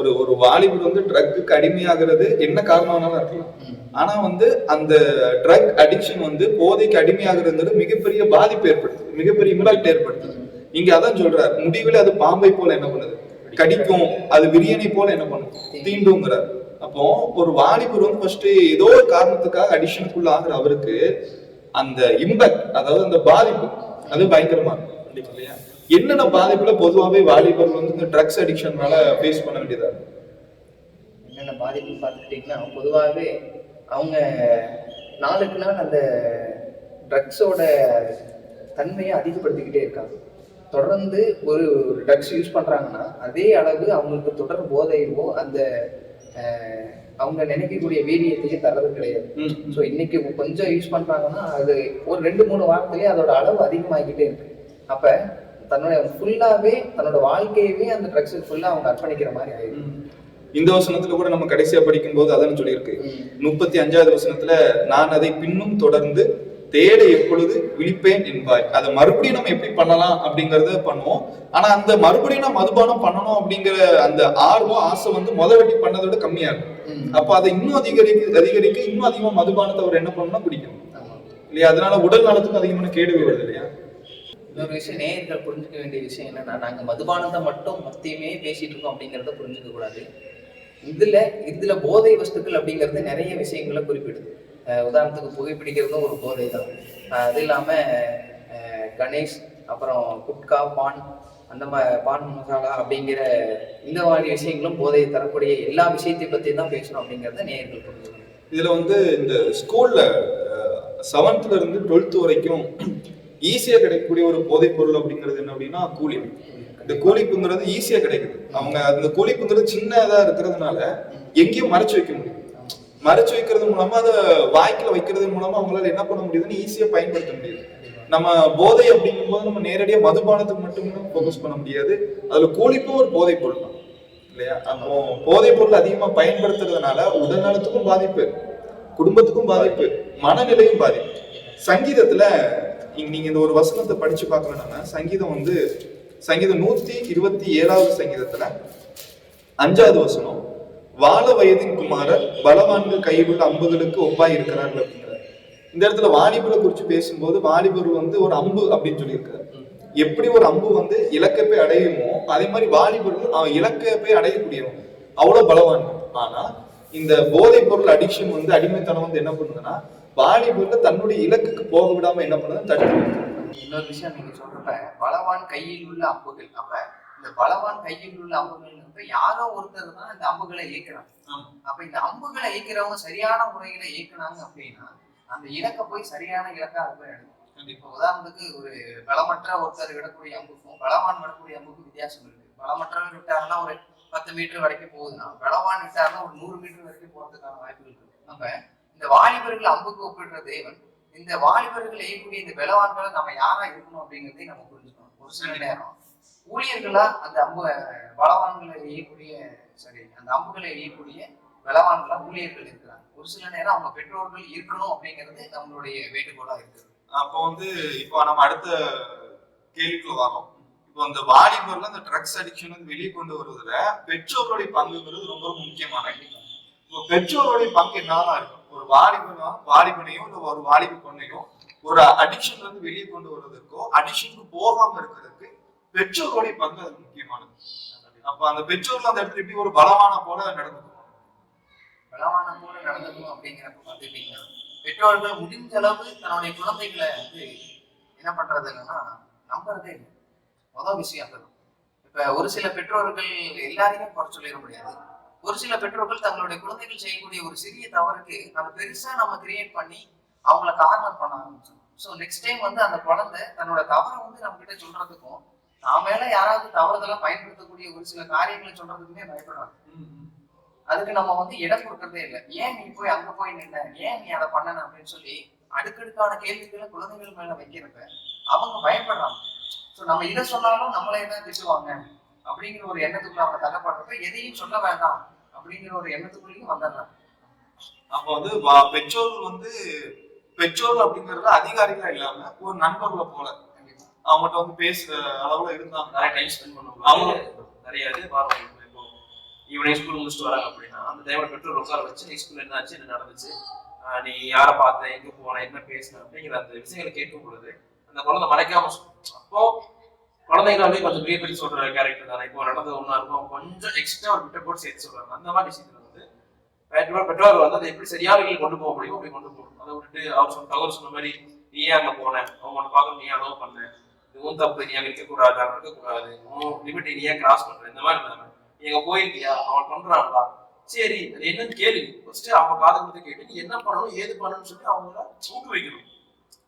ஒரு ஒரு வாலிபர் வந்து ட்ரக்குக்கு அடிமையாகிறது என்ன காரணம்னாலும் இருக்கலாம். ஆனா வந்து அந்த ட்ரக் அடிக்ஷன் வந்து போதைக்கு அடிமையாகிறதுங்கிறது மிகப்பெரிய பாதிப்பு ஏற்படுத்துது. மிகப்பெரிய இம்பாக்ட் ஏற்படுத்துது. இங்க அதான் சொல்றாரு முடிவில் அது பாம்பை போல என்ன பண்ணுது? கடிக்கும். அது விரியனை போல என்ன பண்ணும் தீண்டுங்கிறார் அப்போ ஒரு வாலிபர் வந்து ஃபர்ஸ்ட் ஏதோ ஒரு காரணத்துக்காக அடிஷனுக்குள்ள ஆகுற அவருக்கு அந்த இம்பாக்ட் அதாவது அந்த பாதிப்பு அது பயங்கரமா இருக்கும். இல்லையா? என்னென்ன பாதிப்புல பொதுவாகவே வாலிபர்கள் வந்து இந்த ட்ரக்ஸ் அடிக்ஷன்னால ஃபேஸ் பண்ண வேண்டியதா இருக்கு? என்னென்ன பாதிப்புன்னு பார்த்துக்கிட்டிங்கன்னா பொதுவாகவே அவங்க நாளுக்கு நாள் அந்த ட்ரக்ஸோட தன்மையை அதிகப்படுத்திக்கிட்டே இருக்காங்க. தொடர்ந்து ஒரு ட்ரக்ஸ் யூஸ் பண்ணுறாங்கன்னா அதே அளவு அவங்களுக்கு தொடர் போதையோ அந்த அவங்க நினைக்கக்கூடிய வீரியத்தையும் தர்றது கிடையாது. ஸோ இன்னைக்கு கொஞ்சம் யூஸ் பண்ணுறாங்கன்னா அது ஒரு ரெண்டு மூணு வாரத்திலேயே அதோட அளவு அதிகமாகிக்கிட்டே இருக்கு. அப்போ தன்னோட ஃபுல்லாகவே தன்னோட வாழ்க்கையவே அந்த ட்ரக்ஸுக்கு ஃபுல்லாக அவங்க அர்ப்பணிக்கிற மாதிரி ஆயிடுது இந்த வசனத்துல கூட நம்ம கடைசியா படிக்கும் போது அதான் சொல்லியிருக்கு. முப்பத்தி அஞ்சாவது வசனத்துல நான் அதை பின்னும் தொடர்ந்து தேட எப்பொழுது விழிப்பேன் என்பாய். அதை மறுபடியும் நம்ம எப்படி பண்ணலாம் அப்படிங்கறத பண்ணுவோம். ஆனா அந்த மறுபடியும் நம்ம மதுபானம் பண்ணணும் அப்படிங்கிற அந்த ஆர்வம் ஆசை வந்து முத வாட்டி பண்ணதை விட கம்மியா இருக்கும். அப்ப அதை இன்னும் அதிகரிக்க அதிகரிக்க இன்னும் அதிகமா மதுபானத்தை அவர் என்ன பண்ணணும்னா குடிக்கணும். இல்லையா? அதனால உடல் நலத்துக்கும் அதிகமான கேடு வருது இல்லையா? இன்னொரு விஷயம் நேயர்கள் புரிஞ்சுக்க வேண்டிய விஷயம் என்னன்னா நாங்க மதுபானத்தை மட்டும் மத்தியமே பேசிட்டு இருக்கோம் அப்படிங்கறத புரிஞ்சுக்க கூடாது. இதுல இதுல போதை வஸ்துக்கள் அப்படிங்கிறது நிறைய விஷயங்களை குறிப்பிடுது. உதாரணத்துக்கு புகைப்பிடிக்கிறதும் ஒரு போதை தான். அது இல்லாம கணேஷ் அப்புறம் குட்கா பான் அந்த மாதிரி பான் மசாலா அப்படிங்கிற இந்த மாதிரி விஷயங்களும் போதையை தரக்கூடிய எல்லா விஷயத்தை பத்தி தான் பேசணும் அப்படிங்கறத நேயர்கள் புரிஞ்சுக்கணும். இதுல வந்து இந்த ஸ்கூல்ல செவன்த்ல இருந்து டுவெல்த் வரைக்கும் ஈஸியா கிடைக்கக்கூடிய ஒரு போதைப் பொருள் அப்படிங்கிறது என்ன அப்படின்னா கூலிப் இந்த கூலிப்புங்கிறது ஈஸியா கிடைக்குது. அவங்க அந்த கூலிப்புங்கிறது சின்னதா இருக்கிறதுனால எங்கேயும் மறைச்சு வைக்க முடியும். மறைச்சு வைக்கிறது மூலமா அதை வாய்க்கில் வைக்கிறது மூலமா அவங்களால என்ன பண்ண முடியுதுன்னு ஈஸியா பயன்படுத்த முடியுது. நம்ம போதை அப்படிங்கும்போது நம்ம நேரடியா மதுபானத்துக்கு மட்டும் ஃபோக்கஸ் பண்ண முடியாது. அதுல கூலிப்பும் ஒரு போதைப் பொருள் தான். இல்லையா? அப்போ போதைப் பொருள் அதிகமா பயன்படுத்துறதுனால உடல் நலத்துக்கும் பாதிப்பு குடும்பத்துக்கும் பாதிப்பு மனநிலையும் பாதிப்பு. சங்கீதத்துல நீங்க நீங்க இந்த ஒரு வசனத்தை படிச்சு பார்க்கணும்னா சங்கீதம் வந்து சங்கீதம் நூத்தி இருபத்தி ஏழாவது சங்கீதத்துல அஞ்சாவது வசனம் வாழ வயதின் குமாரர் பலவான்கள் கையில் உள்ள அம்புகளுக்கு ஒப்பாய் இருக்கிறார்கள் அப்படிங்கிறார். இந்த இடத்துல வாலிபரை குறிச்சு பேசும்போது வாலிபர் வந்து ஒரு அம்பு அப்படின்னு சொல்லியிருக்காரு. எப்படி ஒரு அம்பு வந்து இலக்கை போய் அடையுமோ அதே மாதிரி வாலிபர்கள் அவன் இலக்கை போய் அடையக்கூடியவன். அவ்வளவு பலவான்கள். ஆனா இந்த போதைப் பொருள் அடிக்ஷன் வந்து அடிமைத்தனம் வந்து என்ன பண்ணுதுன்னா வாலிபர்ல தன்னுடைய இலக்குக்கு போக விடாம என்ன பண்ணுது தடுத்து. இன்னொரு விஷயம் நீங்க சொல்றப்ப பலவான் கையில் உள்ள அம்புகள். அப்ப இந்த பலவான் கையில் உள்ள அம்புகள் யாரோ ஒருத்தர் தான் இந்த அம்புகளை இயக்குறாங்க. அப்ப இந்த அம்புகளை இயக்கிறவங்க சரியான முறையில இயக்குனாங்க அப்படின்னா அந்த இலக்கை போய் சரியான இலக்கா அது போய் இப்போ உதாரணத்துக்கு ஒரு பலமற்ற ஒருத்தர் விடக்கூடிய அம்புக்கும் பலவான் விடக்கூடிய அம்புக்கும் வித்தியாசம் இருக்கு. பலமற்றவர் விட்டாருன்னா ஒரு பத்து மீட்டர் வரைக்கும் போகுதுன்னா பலவான் விட்டாருன்னா ஒரு நூறு மீட்டர் வரைக்கும் போறதுக்கான வாய்ப்புகள் இருக்கு. அப்ப இந்த வாலிபர்கள் அம்புக்கு ஒப்பிடுற தேவன் இந்த வாலிபர்கள் எய்யக்கூடிய இந்த பலவான்களை நம்ம யாரா இருக்கணும் அப்படிங்கிறதையும் நம்ம புரிஞ்சுக்கணும். ஒரு சில நேரம். ஊழியர்களா அந்த அம்பு பலவான்களை எய்யக்கூடிய சரி அந்த அம்புகளை எய்யக்கூடிய பலவான்களா ஊழியர்கள் இருக்கிறாங்க. ஒரு சில நேரம் அவங்க பெற்றோர்கள் இருக்கணும் அப்படிங்கிறது நம்மளுடைய வேண்டுகோளா இருக்குது. அப்போ வந்து இப்போ நம்ம அடுத்த கேள்விக்குள்ள வரோம் இப்போ அந்த வாலிபர்ல அந்த ட்ரக்ஸ் அடிக்ஷன் வந்து வெளியே கொண்டு வருவதுல பெற்றோருடைய பங்குங்கிறது ரொம்ப ரொம்ப முக்கியமானது இப்போ பெற்றோருடைய பங்கு என்னதான் இருக்கும்? வாலிபனா வாலிபனையும் இல்ல ஒரு வாலிப பொண்ணையும் ஒரு அடிக்ஷன்ல இருந்து வெளியே கொண்டு வருவதற்கோ அடிக்ஷனுக்கு போகாம இருக்கிறதுக்கு பெற்றோருடைய பங்கு அது முக்கியமானது. அப்ப அந்த பெற்றோர்ல அந்த இடத்துல எப்படி ஒரு பலமான போல நடந்துக்கணும் பலமான போல நடந்துக்கணும் அப்படிங்கிறப்ப பார்த்துக்கிட்டீங்கன்னா பெற்றோர்கள் முடிஞ்ச அளவு தன்னுடைய குழந்தைகளை வந்து என்ன பண்றதுன்னா நம்புறதே இல்லை. முதல் விஷயம் அதுதான். இப்ப ஒரு சில பெற்றோர்கள் எல்லாரையுமே குறை சொல்லிட முடியாது. ஒரு சில பெற்றோர்கள் தங்களுடைய குழந்தைகள் செய்யக்கூடிய ஒரு சிறிய தவறுக்கு அதை பெருசா நம்ம கிரியேட் பண்ணி அவங்கள கார்னர் பண்ண ஆரம்பிச்சோம் ஸோ நெக்ஸ்ட் டைம் வந்து அந்த குழந்தை தன்னோட தவறை வந்து நம்ம கிட்ட சொல்றதுக்கும் நான் மேல யாராவது தவறுதலா பயன்படுத்தக்கூடிய ஒரு சில காரியங்களை சொல்றதுக்குமே பயப்படுறாங்க அதுக்கு நம்ம வந்து இடம் கொடுக்கறதே இல்லை. ஏன் நீ போய் அங்க போய் நின்ன? ஏன் நீ அதை பண்ணன அப்படின்னு சொல்லி அடுக்கடுக்கான கேள்விகளை குழந்தைகள் மேல வைக்கிறப்ப அவங்க பயப்படுறாங்க ஸோ நம்ம இதை சொன்னாலும் நம்மளே தான் திட்டுவாங்க? அப்படிங்கிற ஒரு எண்ணத்துக்குள்ள அவங்க தள்ளப்படுறப்ப எதையும் சொல்ல வேண்டாம். அப்படிங்கிற ஒரு எண்ணத்துக்குள்ளேயும் வந்துடுறாங்க அப்ப வந்து பெற்றோர்கள் வந்து பெற்றோர்கள் அப்படிங்கறது அதிகாரிகளா இல்லாம ஒரு நண்பர்களை போல அவங்ககிட்ட வந்து பேசுற அளவுல இருந்தாங்க. நிறைய டைம் ஸ்பெண்ட் பண்ணுவோம் அவங்க- நிறைய இது பார்ப்போம் இப்போ ஈவினிங் ஸ்கூல் முடிச்சுட்டு வராங்க அப்படின்னா அந்த டைம்ல பெற்றோர் உட்கார வச்சு நீ ஸ்கூல்ல என்ன ஆச்சு என்ன நடந்துச்சு நீ யாரை பார்த்த எங்க போன என்ன பேசின அப்படிங்கிற அந்த விஷயங்களை கேட்கும் பொழுது அந்த குழந்தை மறைக்காம. அப்போ குழந்தைங்களாலே கொஞ்சம் பெரிய பெரிய சொல்ற கேரக்டர் தானே. இப்போ நடந்தது ஒன்றா இருக்கும். கொஞ்சம் எக்ஸ்ட்ரா ஒரு விட்ட போட்டு சேர்த்து சொல்றாங்க. அந்த மாதிரி விஷயத்துல வந்து பெற்றோர் பெற்றோர் வந்து அதை எப்படி சரியான வழியில் கொண்டு போக முடியும் அப்படி கொண்டு போகணும். அதை விட்டுட்டு அவர் சொன்ன தகவல் சொன்ன மாதிரி நீ அங்கே அங்க அவங்க உன்னை பார்க்க நீ அளவு பண்ண இது தப்பு. நீ அங்க இருக்கக்கூடாது. அங்க இருக்கக்கூடாது. உன் லிமிட்டை நீ ஏன் கிராஸ் பண்ற? இந்த மாதிரி இல்லாம நீ அங்க போயிருக்கியா? அவன் பண்றாங்களா சரி அது என்னன்னு கேளு. ஃபர்ஸ்ட் அவங்க காது கொடுத்து கேட்டு நீ என்ன பண்ணணும்? ஏது பண்ணணும்னு சொல்லி அவங்கள ஊக்குவிக்கணும்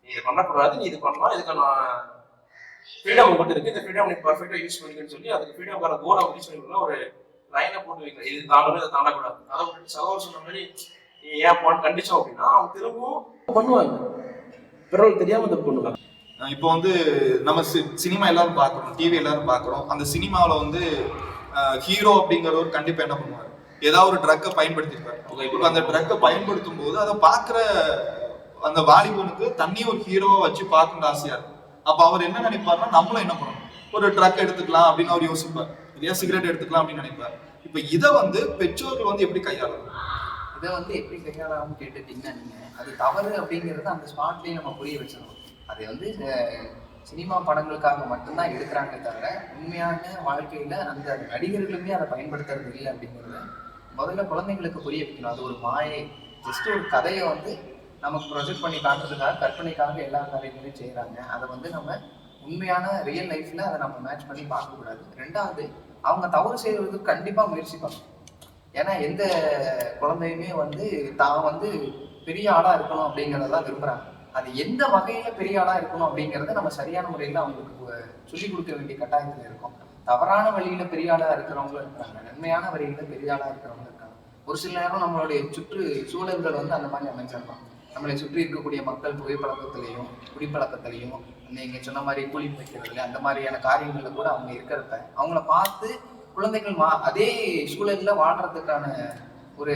நீ இதை பண்ணக்கூடாது. நீ இது பண்ணலாம். இதுக்கான ஃப்ரீடம் உங்கள்கிட்ட இருக்கு. இந்த ஃப்ரீடம் நீ பர்ஃபெக்டா யூஸ் பண்ணிக்கன்னு சொல்லி அதுக்கு ஃப்ரீடம்கான கோலை யூஸ் பண்ணிக்கலாம் ஒரு லைனை போட்டு வைக்கல இது தாண்டணும் இதை தாண்டக்கூடாது. அதை விட்டு சகோதரர் சொன்ன மாதிரி ஏன் போன கண்டிச்சோம் அப்படின்னா அவங்க திரும்பவும் பண்ணுவாங்க. பிறகு தெரியாம தப்பு பண்ணுவாங்க. இப்போ வந்து நம்ம சினிமா எல்லாரும் பார்க்குறோம். டிவி எல்லாரும் பார்க்குறோம். அந்த சினிமாவில் வந்து ஹீரோ அப்படிங்கிறவர் கண்டிப்பாக என்ன பண்ணுவார்? ஏதாவது ஒரு ட்ரக்கை பயன்படுத்திருப்பாரு. இப்போ அந்த ட்ரக்கை பயன்படுத்தும் போது அதை பார்க்குற அந்த வாலிபனுக்கு தண்ணி ஒரு ஹீரோவை வச்சு பார்க்கணும்னு ஆசையா இருக்கும் அப்போ அவர் என்ன நினைப்பாருன்னா நம்மளும் என்ன பண்ணணும்? ஒரு ட்ரக் எடுத்துக்கலாம் அப்படின்னு அவர் யோசிப்பார். இல்லையா? சிகரெட் எடுத்துக்கலாம் அப்படின்னு நினைப்பார். இப்போ இதை வந்து பெற்றோர்கள் வந்து எப்படி கையாளணும்? இதை வந்து எப்படி கையாளாமல் கேட்டுட்டீங்கன்னா நீங்க அது தவறு அப்படிங்கிறத அந்த ஸ்பாட்லயே நம்ம புரிய வச்சிடணும். அது வந்து சினிமா படங்களுக்காக மட்டும்தான் எடுக்கிறாங்களே தவிர உண்மையான வாழ்க்கையில அந்த நடிகர்களுமே அதை பயன்படுத்துறது இல்லை அப்படிங்கிறத முதல்ல குழந்தைங்களுக்கு புரிய வைக்கணும். அது ஒரு மாயை. ஜஸ்ட் ஒரு கதையை வந்து நமக்கு ப்ரொஜெக்ட் பண்ணி காட்டுறதுக்காக கற்பனைக்காக எல்லா காரியங்களையும் செய்கிறாங்க அதை வந்து நம்ம உண்மையான ரியல் லைஃப்பில் அதை நம்ம மேட்ச் பண்ணி பார்க்கக்கூடாது. ரெண்டாவது அவங்க தவறு செய்கிறது கண்டிப்பாக முயற்சிப்பாங்க ஏன்னா எந்த குழந்தையுமே வந்து தான் வந்து பெரிய ஆளாக இருக்கணும் அப்படிங்கிறதெல்லாம் விரும்புகிறாங்க அது எந்த வகையில் பெரிய ஆளாக இருக்கணும் அப்படிங்கிறத நம்ம சரியான முறையில் அவங்களுக்கு சொல்லிக் கொடுக்க வேண்டிய கட்டாயத்தில் இருக்கும். தவறான வழியில் பெரிய ஆளாக இருக்கிறவங்களும் இருக்காங்க. நன்மையான வழியில் பெரிய ஆளாக இருக்கிறவங்களும் இருக்காங்க. ஒரு சில நேரம் நம்மளுடைய சுற்று சூழல்கள் வந்து அந்த மாதிரி அமைஞ்சிருப்பாங்க நம்மளை சுற்றி இருக்கக்கூடிய மக்கள் புகைப்பழக்கத்திலையும் குடிப்பழக்கத்திலையும் நீங்க சொன்ன மாதிரி கூலி வைக்கிறதுல அந்த மாதிரியான காரியங்கள்ல கூட அவங்க இருக்கிறப்ப அவங்கள பார்த்து குழந்தைகள் மா அதே சூழல்ல வாழ்றதுக்கான ஒரு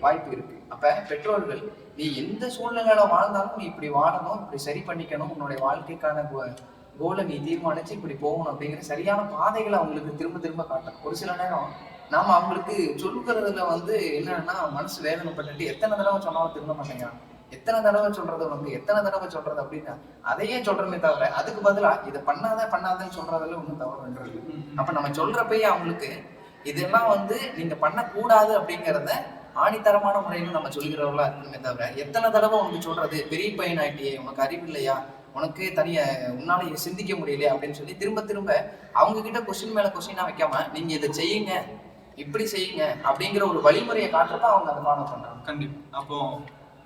வாய்ப்பு இருக்கு. அப்ப பெற்றோர்கள் நீ எந்த சூழ்நிலையில வாழ்ந்தாலும் நீ இப்படி வாழணும் இப்படி சரி பண்ணிக்கணும் உன்னுடைய வாழ்க்கைக்கான கோலை நீ தீர்மானிச்சு இப்படி போகணும் அப்படிங்கிற சரியான பாதைகளை அவங்களுக்கு திரும்ப திரும்ப காட்டணும். ஒரு சில நேரம் நாம அவங்களுக்கு சொல்லுகிறதுல வந்து என்னன்னா மனசு வேதனைப்பட்டுட்டு எத்தனை தடவை சொன்னாலும் திரும்ப மாட்டேங்கிறான் எத்தனை தடவை சொல்றது உனக்கு எத்தனை தடவை சொல்றது அப்படின்னா அதையே சொல்றமே தவிர அதுக்கு பதிலா இதை பண்ணாத பண்ணாதன்னு சொல்றதுல ஒன்றும் தவறுன்றது அப்ப நம்ம சொல்றப்பயே அவங்களுக்கு இதெல்லாம் வந்து நீங்க பண்ணக்கூடாது அப்படிங்கிறத ஆணித்தரமான முறையில நம்ம சொல்கிறவர்களா இருக்கணுமே தவிர எத்தனை தடவை உனக்கு சொல்றது பெரிய பையன் ஆயிட்டியே உனக்கு அறிவு இல்லையா? உனக்கு தனிய உன்னால இதை சிந்திக்க முடியலையா? அப்படின்னு சொல்லி திரும்ப திரும்ப அவங்க கிட்ட கொஸ்டின் மேல கொஸ்டினா வைக்காம நீங்க இதை செய்யுங்க இப்படி செய்யுங்க அப்படிங்கிற ஒரு வழிமுறையை காட்டுறப்ப அவங்க அதை ஃபாலோ பண்றாங்க. கண்டிப்பா. அப்போ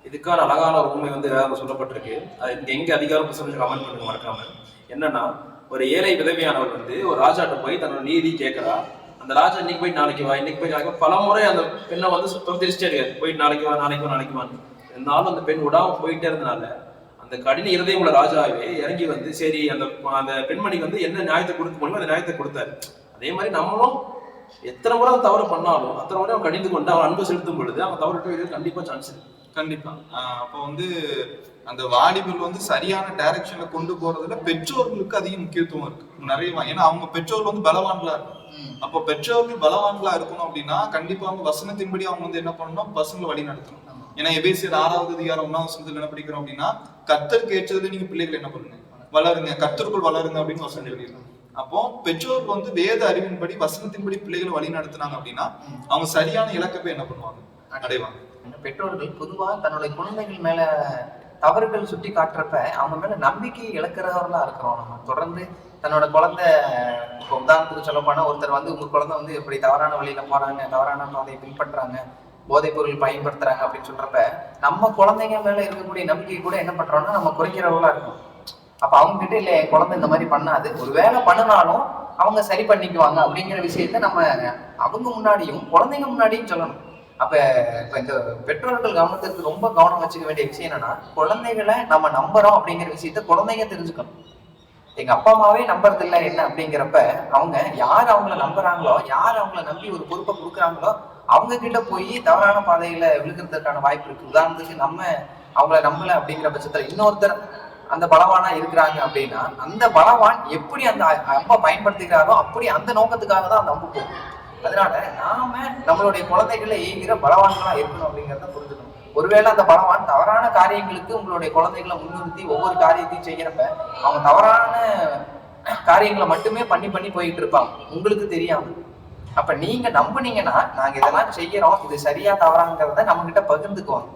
இதுக்கான அழகான ஒரு உண்மை வந்து வேற சொல்லப்பட்டிருக்கு. அது இங்க எங்க அதிகார கமெண்ட் பண்ணுங்க மறக்காம. என்னன்னா ஒரு ஏழை விதவியானவர் வந்து ஒரு ராஜாட்ட போய் தன்னோட நீதி கேட்கறா அந்த ராஜா இன்னைக்கு போய் நாளைக்கு வா இன்னைக்கு போய் நாளைக்கு பல முறை அந்த பெண்ணை வந்து தொகுதிரிச்சிட்டே இருக்காரு. போய் நாளைக்கு வா நாளைக்கு வா நாளைக்கு வான்னு. இருந்தாலும் அந்த பெண் விடாம போயிட்டே இருந்தனால அந்த கடின இருதயம் உள்ள ராஜாவே இறங்கி வந்து சரி அந்த அந்த பெண்மணிக்கு வந்து என்ன நியாயத்தை கொடுக்க முடியுமோ அந்த நியாயத்தை கொடுத்தாரு. அதே மாதிரி நம்மளும் எத்தனை முறை தவறு பண்ணாலும் அத்தனை முறை அவன் கடிந்து கொண்டு அவன் அன்பு செலுத்தும் பொழுது அவன் தவறு கண்டிப்பா சான்ஸ் இருக்கு. கண்டிப்பா. அப்போ வந்து அந்த வாலிபர் வந்து சரியான டைரக்ஷன்ல கொண்டு போறதுல பெற்றோர்களுக்கு அதிக முக்கியத்துவம் இருக்கு. நிறைய ஏன்னா அவங்க பெற்றோர்கள் வந்து பலவான்களா இருக்கும். அப்போ பெற்றோர்கள் பலவான்களா இருக்கணும் அப்படின்னா கண்டிப்பா அவங்க வசனத்தின்படி அவங்க வந்து என்ன பண்ணணும்? பசங்களை வழி நடத்தணும். ஏன்னா எபேசியர் ஆறாவது அதிகாரம் ஒன்னாவது வசனத்துல என்ன படிக்கிறோம் அப்படின்னா கத்தருக்கு ஏற்றதுல நீங்க பிள்ளைகள் என்ன பண்ணுங்க? வளருங்க. கத்தருக்குள் வளருங்க அப்படின்னு வசனம் சொல்லியிருக்காங்க அப்போ பெற்றோர் வந்து வேத அறிவின்படி வசனத்தின்படி பிள்ளைகளை வழி நடத்துனாங்க அப்படின்னா அவங்க சரியான இலக்கை போய் என்ன பண்ணுவாங்க? அடைவாங்க. பெற்றோர்கள் பொதுவா தன்னுடைய குழந்தைகள் மேல தவறுகள் சுட்டி காட்டுறப்ப அவங்க மேல நம்பிக்கை இழக்கிறவர்களா இருக்கிறோம் நம்ம. தொடர்ந்து தன்னோட குழந்தை இப்போ உதாரணத்துக்கு சொல்ல போனா ஒருத்தர் வந்து உங்க குழந்தை வந்து இப்படி தவறான வழியில போறாங்க தவறான பாதையை பின்பற்றாங்க போதைப் பொருள் பயன்படுத்துறாங்க அப்படின்னு சொல்றப்ப நம்ம குழந்தைங்க மேல இருக்கக்கூடிய நம்பிக்கை கூட என்ன பண்றோம்னா நம்ம குறைக்கிறவங்களா இருக்கும். அப்ப அவங்க கிட்ட இல்ல என் குழந்தை இந்த மாதிரி பண்ணாது. ஒருவேளை பண்ணினாலும் அவங்க சரி பண்ணிக்குவாங்க அப்படிங்கிற விஷயத்த நம்ம அவங்க முன்னாடியும் குழந்தைங்க முன்னாடியும் சொல்லணும். அப்ப இப்ப இந்த பெற்றோர்கள் கவனத்துக்கு ரொம்ப கவனம் வச்சுக்க வேண்டிய விஷயம் என்னன்னா குழந்தைகளை நம்ம நம்புறோம் அப்படிங்கிற விஷயத்த குழந்தைங்க தெரிஞ்சுக்கணும். எங்க அப்பா அம்மாவே நம்புறது இல்லை என்ன அப்படிங்கிறப்ப அவங்க யார் அவங்கள நம்புறாங்களோ யார் அவங்கள நம்பி ஒரு பொறுப்பை கொடுக்குறாங்களோ அவங்க கிட்ட போய் தவறான பாதையில விழுகிறதுக்கான வாய்ப்பு இருக்கு. உதாரணத்துக்கு நம்ம அவங்கள நம்பல அப்படிங்கிற பட்சத்துல இன்னொருத்தர் அந்த பலவானா இருக்கிறாங்க அப்படின்னா அந்த பலவான் எப்படி அந்த அ- அம்பை பயன்படுத்துகிறாரோ அப்படி அந்த நோக்கத்துக்காக தான் அந்த அம்பு போகும். அதனால நாம நம்மளுடைய குழந்தைகளை ஈகிற பலவான்களா இருக்கணும் அப்படிங்கிறத புரிஞ்சுக்கணும். ஒருவேளை அந்த பலவான் தவறான காரியங்களுக்கு உங்களுடைய குழந்தைகளை முன்னிறுத்தி ஒவ்வொரு காரியத்தையும் செய்யறப்ப அவங்க தவறான காரியங்களை மட்டுமே பண்ணி பண்ணி போயிட்டு இருப்பாங்க. உங்களுக்கு தெரியாம அப்ப நீங்க நம்புனீங்கன்னா நாங்க இதெல்லாம் செய்யறோம். இது சரியா தவறாங்கிறத நம்ம கிட்ட பகிர்ந்துக்குவாங்க.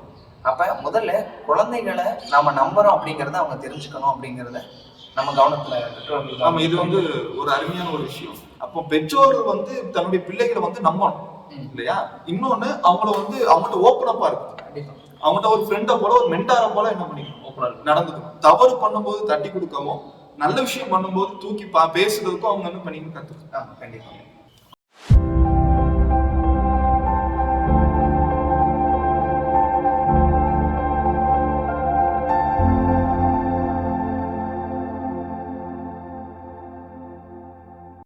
அப்ப முதல்ல குழந்தைகளை நாம நம்புறோம் அப்படிங்கறத அவங்க தெரிஞ்சுக்கணும் அப்படிங்கிறத நம்ம கவனத்துல பெற்றோர்கள் ஆமா இது வந்து ஒரு அருமையான ஒரு விஷயம். அப்போ பெற்றோர்கள் வந்து தன்னுடைய பிள்ளைகளை வந்து நம்பணும். இல்லையா? இன்னொன்னு அவங்கள வந்து அவங்கள்ட்ட ஓப்பன் அப்பா இருக்கும் கண்டிப்பா. அவங்கள்ட்ட ஒரு ஃப்ரெண்டை போல ஒரு மென்டாரை போல என்ன பண்ணிக்கணும்? ஓப்பனா இருக்கு நடந்துக்கணும். தவறு பண்ணும்போது தட்டி கொடுக்கவும் நல்ல விஷயம் பண்ணும்போது தூக்கி பா பேசுறதுக்கும் அவங்க என்ன பண்ணிக்கணும் கத்துக்கணும். ஆமா கண்டிப்பா.